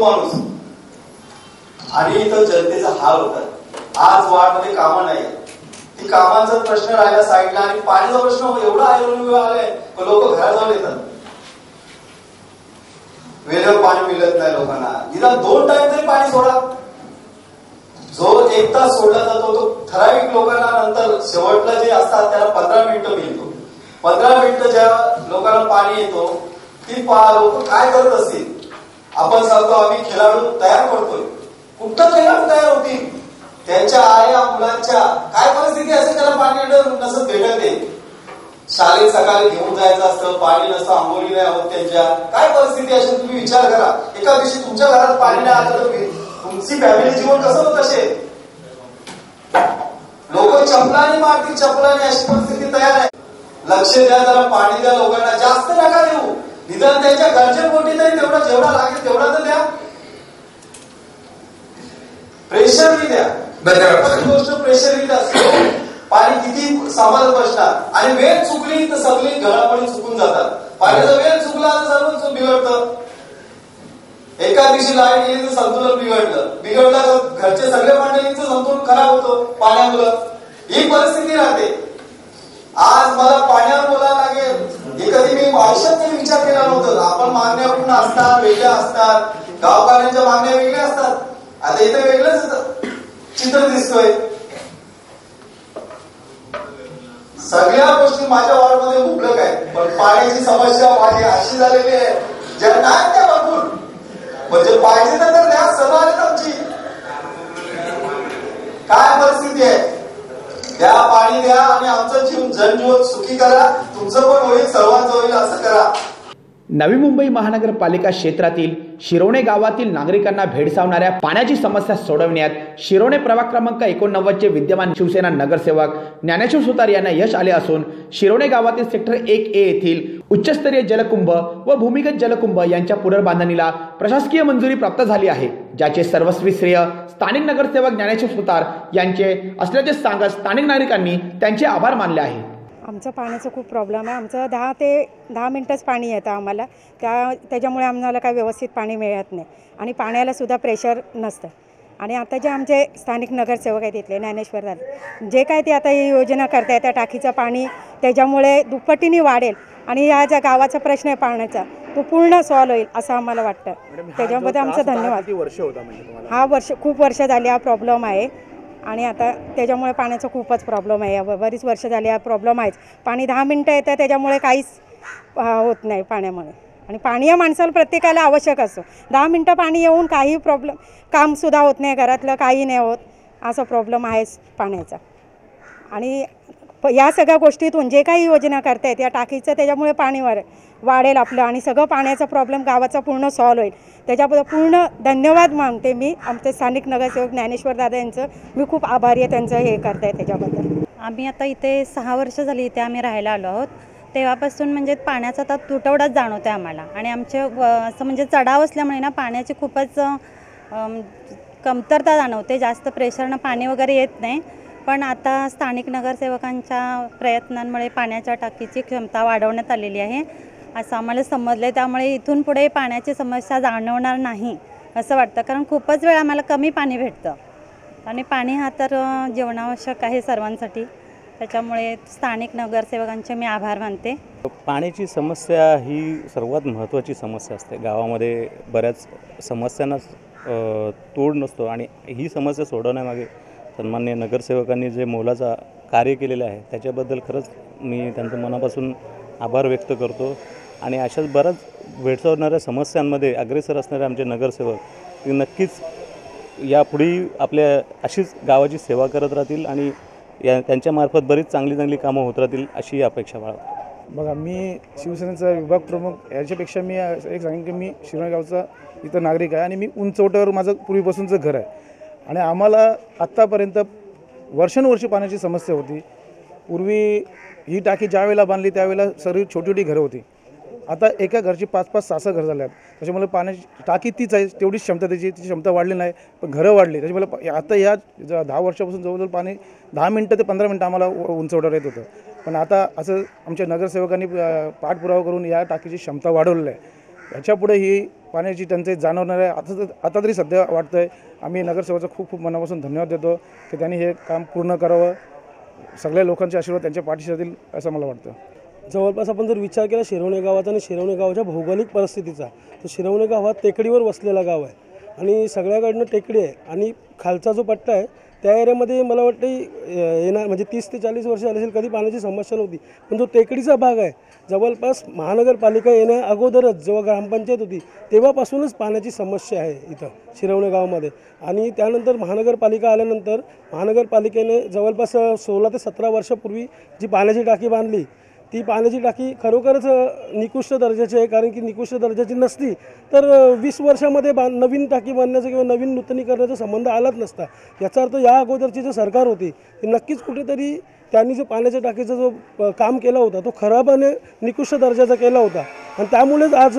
माणूस. आणि इथं जनतेचा हाल होतात आज वाढमध्ये कामं नाही. ती कामांचा प्रश्न राहिला साईडला आणि पाण्याचा प्रश्न एवढा ऐरोनी आलाय लोक घराजवळ येतात. वेळेवर पाणी मिळत नाही लोकांना. निदान दोन टाइम तरी पाणी सोडा. जो एक तास सोडला जातो तो ठराविक लोकांना नंतर शेवटला जे असतात त्याला पंधरा मिनिटं मिळतो. पंधरा मिनिटं ज्या लोकांना पाणी येतो ती लोक काय करत असतील? आपण सांगतो आम्ही खेळाडू तयार करतोय. कुठं खेळाडू तयार होतील? त्यांच्या आया मुलांच्या काय परिस्थिती असेल त्याला पाणी नसत भेटत ते शाळेत सकाळी घेऊन जायचं असतं पाणी नसतं आंबोली नाही आहोत त्यांच्या. काय परिस्थिती असेल तुम्ही विचार करा. एका दिवशी तुमच्या घरात पाणी नाही आलं तर तुमची फॅमिली जीवन कसं होत असेल लोक चपलाने मारतील चपलाने अशी परिस्थिती तयार आहे. लक्ष द्या जरा पाणी द्या लोकांना. जास्त नका देऊ. निदान त्यांच्या गरजेपोटी तरी तेवढा जेवढा लागेल तेवढा तर द्या. प्रेशर बी द्या. गोष्ट प्रेशर बी असतो पाणी किती सांभाळत बसणार आणि वेळ चुकली तर सगळी घरापडी चुकून जातात. पाण्याचा वेळ चुकला तर सर्व बिघडतं. एका दिवशी लाइट गेली तर संतुलन बिघडलं बिघडलं तर घरचे सगळे मंडळींचं संतुलन खराब होतं पाण्यामुळं. ही परिस्थिती राहते. आज मला पाण्यावर बोलायला लागेल. हे कधी मी आयुष्यात विचार केला नव्हतं आपण मागण्या पूर्ण असतात वेगळ्या असतात. गावकऱ्यांच्या मागण्या वेगळ्या असतात. आता इथे वेगळंच चित्र दिसतोय. सगळ्या गोष्टी माझ्या वॉर्डमध्ये मुबलक आहेत. पण पाण्याची समस्या माझी अशी झालेली आहे. ज्या नाही त्या भरपूर म्हणजे पाहिजे ना तर त्या सभा आहेत आमची. काय परिस्थिती आहे? द्या पाणी द्या आणि आमचं जीवन जनजीवन सुखी करा. तुमचं पण होईल सर्वांचं होईल असं करा. नवी मुंबई महानगरपालिका क्षेत्रातील शिरोणे गावातील नागरिकांना भेडसावणाऱ्या पाण्याची समस्या सोडवण्यात शिरोणे प्रभाग क्रमांक एकोणनव्वदचे विद्यमान शिवसेना नगरसेवक ज्ञानेश्वर सुतार यांना यश आले असून शिरोणे गावातील सेक्टर एक ए येथील उच्चस्तरीय जलकुंभ व भूमिगत जलकुंभ यांच्या पुनर्बांधणीला प्रशासकीय मंजुरी प्राप्त झाली आहे ज्याचे सर्वस्वी श्रेय स्थानिक नगरसेवक ज्ञानेश्वर सुतार यांचे असल्याचे सांगत स्थानिक नागरिकांनी त्यांचे आभार मानले आहे. आमचं पाण्याचं खूप प्रॉब्लेम आहे. आमचं दहा ते दहा मिनटंच पाणी येतं आम्हाला. त्या त्याच्यामुळे आम्हाला काय व्यवस्थित पाणी मिळत नाही. आणि पाण्यालासुद्धा प्रेशर नसतं. आणि आता जे आमचे स्थानिक नगरसेवक आहेत इथले ज्ञानेश्वर झाले जे काय ते आता ही योजना करत आहे त्या टाकीचं पाणी त्याच्यामुळे दुप्पटीने वाढेल. आणि या ज्या गावाचा प्रश्न आहे पाण्याचा तो पूर्ण सॉल्व होईल असं आम्हाला वाटतं. त्याच्यामध्ये आमचं धन्यवाद. म्हणजे हा वर्ष खूप वर्ष झाली हा प्रॉब्लेम आहे. आणि आता त्याच्यामुळे पाण्याचा खूपच प्रॉब्लेम आहे. बरीच वर्ष झाली हा प्रॉब्लेम आहेच. पाणी दहा मिनटं येतं त्याच्यामुळे काहीच होत नाही पाण्यामुळे. आणि पाणी या माणसाला प्रत्येकाला आवश्यक असतो. दहा मिनटं पाणी येऊन काही प्रॉब्लेम कामसुद्धा होत नाही घरातलं काही नाही होत. असा प्रॉब्लेम आहेच पाण्याचा. आणि या सगळ्या गोष्टीतून जे काही योजना करतायत या टाकीचं त्याच्यामुळे पाणी वाढ वाढेल आपलं आणि सगळं पाण्याचा प्रॉब्लेम गावाचा पूर्ण सॉल्व होईल. त्याच्याबद्दल पूर्ण धन्यवाद मानते मी. आमचे स्थानिक नगरसेवक ज्ञानेश्वर दादा यांचं. मी खूप आभारी आहे त्यांचं हे करताय त्याच्याबद्दल. आम्ही आता इथे सहा वर्ष झाली इथे आम्ही राहायला आलो आहोत. तेव्हापासून म्हणजे पाण्याचा आता तुटवडाच जाणवतो आहे आम्हाला. आणि आमचे असं म्हणजे चढाव असल्यामुळे ना पाण्याची खूपच कमतरता जाणवते. जास्त प्रेशरनं पाणी वगैरे येत नाही. पण आता स्थानिक नगरसेवकांच्या प्रयत्नांमुळे पाण्याच्या टाकीची क्षमता वाढवण्यात आलेली आहे. असं आम्हाला समजलं आहे त्यामुळे इथून पुढे पाण्याची समस्या जाणवणार नाही असं वाटतं. कारण खूपच वेळ आम्हाला कमी पाणी भेटतं. आणि पाणी हा तर जीवनावश्यक आहे सर्वांसाठी. त्याच्यामुळे स्थानिक नगरसेवकांचे मी आभार मानते. पाण्याची समस्या ही सर्वात महत्त्वाची समस्या असते. गावामध्ये बऱ्याच समस्यांना तोड नसतो. आणि ही समस्या सोडवण्यामागे सन्मान्य नगरसेवकांनी जे मोलाचा कार्य केलेलं आहे त्याच्याबद्दल खरंच मी त्यांचं मनापासून आभार व्यक्त करतो. आणि अशाच बऱ्याच भेडसावणाऱ्या समस्यांमध्ये अग्रेसर असणारे आमचे नगरसेवक ते नक्कीच यापुढेही आपल्या अशीच गावाची सेवा करत राहतील आणि या त्यांच्यामार्फत बरीच चांगली चांगली कामं होत राहतील अशी अपेक्षा बाळगतो. बघा मी शिवसेनेचा विभाग प्रमुख याच्यापेक्षा मी एक सांगेन की मी शिवणगावचा इथं नागरिक आहे आणि मी उंचवट्यावर माझं पूर्वीपासूनचं घर आहे. आणि आम्हाला आत्तापर्यंत वर्षानुवर्षी पाण्याची समस्या होती. पूर्वी ही टाकी ज्या वेळेला बांधली त्यावेळेला सर्व छोटी छोटी घरं होती. आता एका घरची पाच पाच सहा सहा घरं झाले आहेत. त्याच्यामुळे पाण्याची टाकी तीच आहे तेवढीच क्षमता त्याची तिची क्षमता वाढली नाही पण घरं वाढली. त्याच्यामुळे आता या दहा वर्षापासून जवळजवळ पाणी दहा मिनटं ते पंधरा मिनटं आम्हाला उंचवड्यावर येत होतं. पण आता असं आमच्या नगरसेवकांनी पाठपुरावा करून या टाकीची क्षमता वाढवलेली आहे. याच्यापुढे ही पाण्याची टंचाई जाणवणार आहे. आता तर- आता तरी सध्या वाटतं आहे आम्ही नगरसेवकाचा खूप खूप मनापासून धन्यवाद देतो की त्यांनी हे काम पूर्ण करावं. सगळ्या लोकांचे आशीर्वाद त्यांच्या पाठीशी राहतील असं मला वाटतं. जवळपास आपण जर विचार केला शिरवणे गावाचा आणि शिरवणे गावाच्या भौगोलिक परिस्थितीचा तर शिरवणे गाव हा टेकडीवर वसलेला गाव आहे. आणि सगळ्याकडनं टेकडी आहे. आणि खालचा जो पट्टा आहे त्या एरियामध्ये मला वाटतं येणार म्हणजे तीस ते चाळीस वर्ष झाली असेल कधी पाण्याची समस्या नव्हती. पण जो टेकडीचा भाग आहे जवळपास महानगरपालिका येण्या अगोदरच जेव्हा ग्रामपंचायत होती तेव्हापासूनच पाण्याची समस्या आहे इथं शिरवणे गावामध्ये. आणि त्यानंतर महानगरपालिका आल्यानंतर महानगरपालिकेने जवळपास सोळा ते सतरा वर्षापूर्वी जी पाण्याची टाकी बांधली ती पाण्याची टाकी खरोखरच निकृष्ट दर्जाची आहे. कारण की निकृष्ट दर्जाची नसती तर वीस वर्षामध्ये बांध नवीन टाकी बांधण्याचा किंवा नवीन नूतनीकरणाचा संबंध आलाच नसता. याचा अर्थ या अगोदरची जे सरकार होती ती नक्कीच कुठेतरी त्यांनी जो पाण्याच्या टाकीचा जो काम केला होता तो खराब आणि निकृष्ट दर्जाचा केला होता. आणि त्यामुळेच आज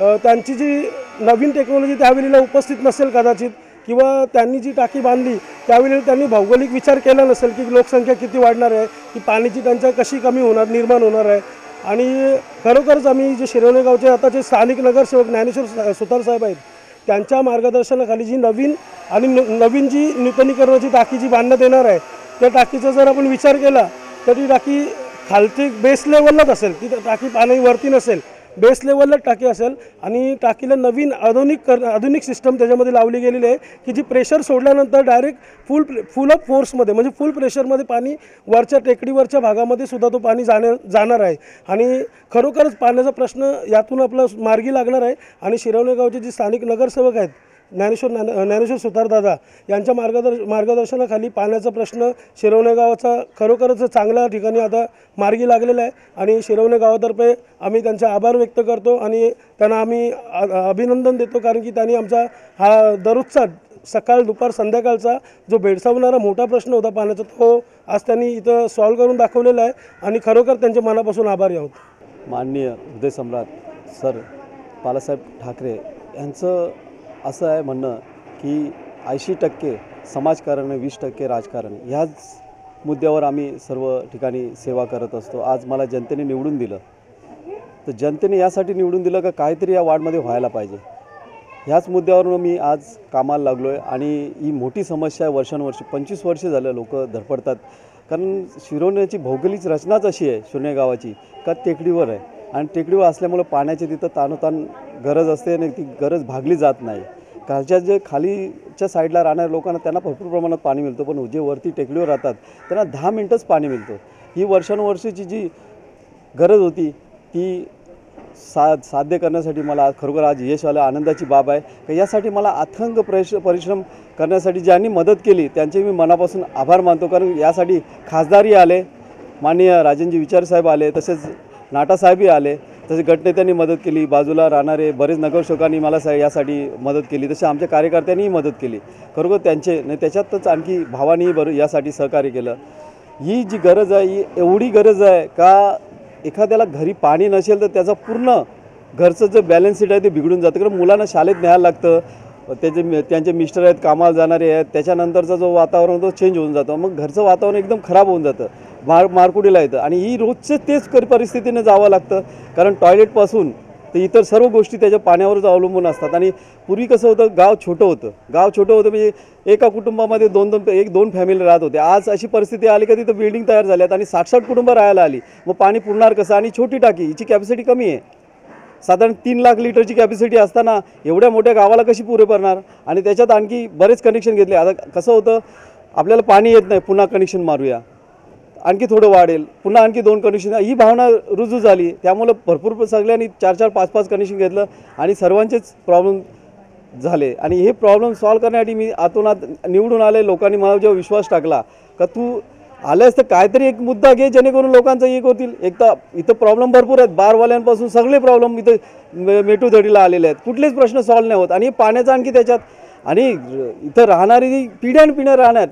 त्यांची जी नवीन टेक्नॉलॉजी त्यावेळेला उपस्थित नसेल कदाचित किंवा त्यांनी जी टाकी बांधली त्यावेळी त्यांनी भौगोलिक विचार केला नसेल की लोकसंख्या किती वाढणार आहे की पाण्याची टंचाई कशी कमी होणार निर्माण होणार आहे. आणि खरोखरच आम्ही जे शिरवणे गावचे आता जे स्थानिक नगरसेवक ज्ञानेश्वर सुतार साहेब आहेत त्यांच्या मार्गदर्शनाखाली जी नवीन आणि नवीन जी नूतनीकरणाची टाकी जी बांधण्यात येणार आहे त्या टाकीचा जर आपण विचार केला तर ती टाकी खालती बेस लेवललाच असेल. ती टाकी पाणी वरती नसेल. बेस लेवलला टाकी असेल आणि टाकीला नवीन आधुनिक कर आधुनिक सिस्टम त्याच्यामध्ये लावली गेलेली आहे की जी प्रेशर सोडल्यानंतर डायरेक्ट फुल फुल ऑफ फोर्समध्ये म्हणजे फुल प्रेशरमध्ये पाणी वरच्या टेकडीवरच्या भागामध्ये सुद्धा तो पाणी जाणार जाणार आहे. आणि खरोखरच पाण्याचा प्रश्न यातून आपला मार्गी लागणार आहे. आणि शिरवणे गावचे जे स्थानिक नगरसेवक आहेत ज्ञानेश्वर ज्ञानेश्वर सुतारदादा यांच्या मार्गदर्श मार्गदर्शनाखाली पाण्याचा प्रश्न शिरवणे गावाचा खरोखरच चांगल्या ठिकाणी आता मार्गी लागलेला आहे. आणि शिरवणे गावातर्फे आम्ही त्यांचे आभार व्यक्त करतो आणि त्यांना आम्ही अभिनंदन देतो कारण की त्यांनी आमचा हा दररोजचा सकाळ दुपार संध्याकाळचा जो भेडसावणारा मोठा प्रश्न होता पाण्याचा तो आज त्यांनी इथं सॉल्व्ह करून दाखवलेला आहे. आणि खरोखर त्यांचे मनापासून आभारी आहोत. माननीय हृदय सम्राट सर बालासाहेब ठाकरे यांचं असं आहे म्हणणं की ऐंशी टक्के समाजकारण वीस टक्के राजकारण ह्याच मुद्द्यावर आम्ही सर्व ठिकाणी सेवा करत असतो. आज मला जनतेने निवडून दिलं. तर जनतेने यासाठी निवडून दिलं का काहीतरी या वार्डमध्ये व्हायला पाहिजे. ह्याच मुद्द्यावरून मी आज कामाला लागलो आहे आणि ही मोठी समस्या आहे. वर्षानुवर्षे पंचवीस वर्ष झालं लोक धडपडतात. कारण शिरोण्याची भौगोलिक रचनाच अशी आहे शिरोणे गावाची का टेकडीवर आहे. आणि टेकडीवर असल्यामुळं पाण्याची तिथं तानोतान गरज असते आणि ती गरज भागली जात नाही. खालच्या जे खालीच्या साईडला राहणाऱ्या लोकांना त्यांना भरपूर प्रमाणात पाणी मिळतं पण जे वरती टेकडीवर राहतात त्यांना दहा मिनटंच पाणी मिळतं. ही वर्षानुवर्षीची जी गरज होती ती सा साध्य करण्यासाठी मला आज खरोखर आज यश आलं आनंदाची बाब आहे. का यासाठी मला अथंग प्रश परिश्रम करण्यासाठी ज्यांनी मदत केली त्यांचे मी मनापासून आभार मानतो. कारण यासाठी खासदारही आले माननीय राजनजी विचार साहेब आले तसेच नाटासाहेबही आले. तसे गटनेत्यांनी मदत केली. बाजूला राहणारे बरेच नगरसेवकांनी मला सा यासाठी मदत केली. तसे आमच्या कार्यकर्त्यांनीही मदत केली. खरोखर त्यांचे नाही त्याच्यातच आणखी भावानेही बरं यासाठी सहकार्य केलं. ही जी गरज आहे ही एवढी गरज आहे का एखाद्याला घरी पाणी नसेल तर त्याचा पूर्ण घरचं जे बॅलन्स शीट आहे ते बिघडून जातं. कारण मुलांना शाळेत न्यायला लागतं. त्याचे मि- त्यांचे मिस्टर आहेत कामाला जाणारे आहेत. त्याच्यानंतरचा जो वातावरण तो चेंज होऊन जातो. मग घरचं वातावरण एकदम खराब होऊन जातं. मार मारकुडीला येतं. आणि ही रोजचं तेच कर परिस्थितीनं जावं लागतं. कारण टॉयलेटपासून तर इतर सर्व गोष्टी त्याच्या पाण्यावरच अवलंबून असतात. आणि पूर्वी कसं होतं गाव छोटं होतं. गाव छोटं होतं म्हणजे एका कुटुंबामध्ये दोन दोन एक दोन फॅमिली राहत होते. आज अशी परिस्थिती आली का तिथं बिल्डिंग तयार झाल्यात आणि साठ साठ कुटुंब राहायला आली. मग पाणी पुरणार कसं? आणि छोटी टाकी हिची कॅपॅसिटी कमी आहे. साधारण तीन लाख लिटरची कॅपॅसिटी असताना एवढ्या मोठ्या गावाला कशी पुरे करणार आणि त्याच्यात आणखी बरेच कनेक्शन घेतले. आता कसं होतं आपल्याला पाणी येत नाही. पुन्हा कनेक्शन मारूया. आणखी थोडं वाढेल. पुन्हा आणखी दोन कनेक्शन ही भावना रुजू झाली. त्यामुळं भरपूर सगळ्यांनी चार चार पाच पाच कनेक्शन घेतलं आणि सर्वांचेच प्रॉब्लेम झाले. आणि हे प्रॉब्लेम सॉल्व्ह करण्यासाठी मी आतोनात निवडून आले. लोकांनी मला जेव्हा विश्वास टाकला का तू आल्यास तर काहीतरी एक मुद्दा घे जेणेकरून लोकांचं एक होतील. एक तर इथं प्रॉब्लेम भरपूर आहेत. बारवाल्यांपासून सगळे प्रॉब्लेम इथं मेटू मेटूधडीला आलेले आहेत. कुठलेच प्रश्न सॉल्व्ह नाही होत. आणि पाण्याचा आणखी त्याच्यात आणि इथं राहणारी पिढ्यानपिढ्या राहणार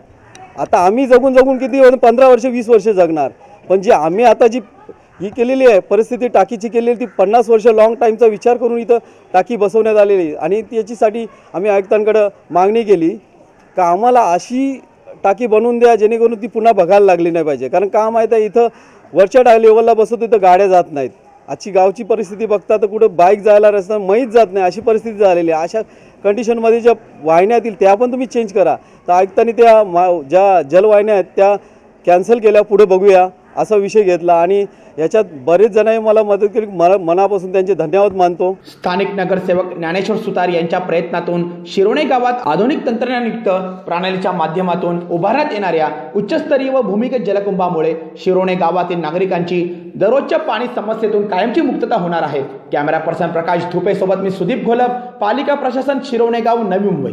आता आम्ही जगून जगून किती पंधरा वर्ष वीस वर्ष जगणार. पण जी आम्ही आता जी ही केलेली आहे परिस्थिती टाकीची केलेली ती पन्नास वर्ष लाँग टाईमचा विचार करून इथं टाकी बसवण्यात आलेली आहे. आणि त्याच्यासाठी आम्ही आयुक्तांकडं मागणी केली का आम्हाला अशी टाकी बनवून द्या जेणेकरून ती पुन्हा बघायला लागली नाही पाहिजे. कारण का माहीत आहे इथं वरच्या डा लेवलला बसवतो तिथं गाड्या जात नाहीत. आजची गावची परिस्थिती बघता तर कुठं बाईक जायला रस्ता माहीत जात नाही अशी परिस्थिती झालेली आहे. अशा कंडिशनमध्ये ज्या वाहिन्या येतील त्या पण तुम्ही चेंज करा. तर ऐकताना त्या मा ज्या जलवाहिन्या आहेत त्या कॅन्सल केल्या पुढे बघूया असा विषय घेतला. आणि याच्यात बरेच जणांनी मला मदत केली. मला मनापासून त्यांचे धन्यवाद मानतो. स्थानिक नगरसेवक ज्ञानेश्वर सुतार यांच्या प्रयत्नातून शिरोणे गावात आधुनिक तंत्रज्ञानयुक्त प्रणालीच्या माध्यमातून उभारण्यात येणाऱ्या उच्चस्तरीय व भूमिगत जलकुंभामुळे शिरोणे गावातील नागरिकांची दररोजच्या पाणी समस्येतून कायमची मुक्तता होणार आहे. कॅमेरा पर्सन प्रकाश धुपे सोबत मी सुदीप घोलप पालिका प्रशासन शिरोणे गाव नवी मुंबई.